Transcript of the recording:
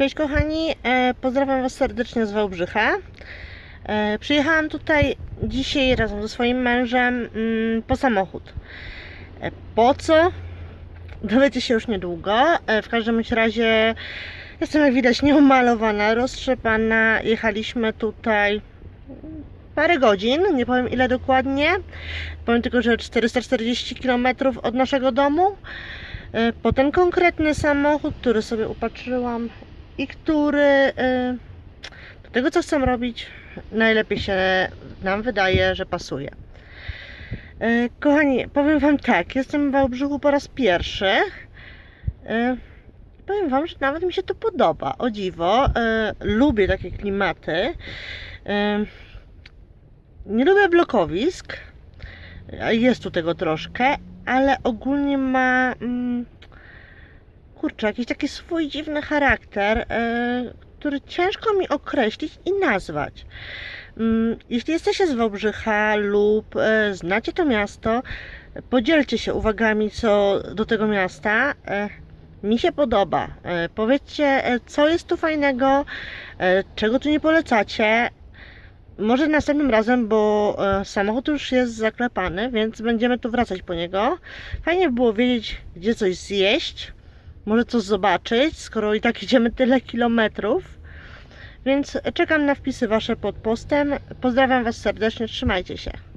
Cześć kochani, e, pozdrawiam Was serdecznie z Wałbrzycha. E, Przyjechałam tutaj dzisiaj razem ze swoim mężem mm, po samochód. E, Po co? Dowiecie się już niedługo. W każdym razie jestem jak widać nieumalowana, roztrzepana. Jechaliśmy tutaj parę godzin, nie powiem ile dokładnie. Powiem tylko, że 440 km od naszego domu. Po ten konkretny samochód, który sobie upatrzyłam i który e, do tego, co chcę robić, najlepiej się nam wydaje, że pasuje. E, Kochani, powiem Wam tak, jestem w Wałbrzychu po raz pierwszy. E, Powiem Wam, że nawet mi się to podoba, o dziwo. Lubię takie klimaty. Nie lubię blokowisk. Jest tu tego troszkę, ale ogólnie ma. Kurczę, jakiś taki swój dziwny charakter, e, który ciężko mi określić i nazwać. Mm, Jeśli jesteście z Wałbrzycha lub e, znacie to miasto, podzielcie się uwagami co do tego miasta. E, Mi się podoba. Powiedzcie, co jest tu fajnego, czego tu nie polecacie. Może następnym razem, bo samochód już jest zaklepany, więc będziemy tu wracać po niego. Fajnie by było wiedzieć, gdzie coś zjeść, może coś zobaczyć, skoro i tak idziemy tyle kilometrów. Więc czekam na wpisy Wasze pod postem. Pozdrawiam Was serdecznie, trzymajcie się.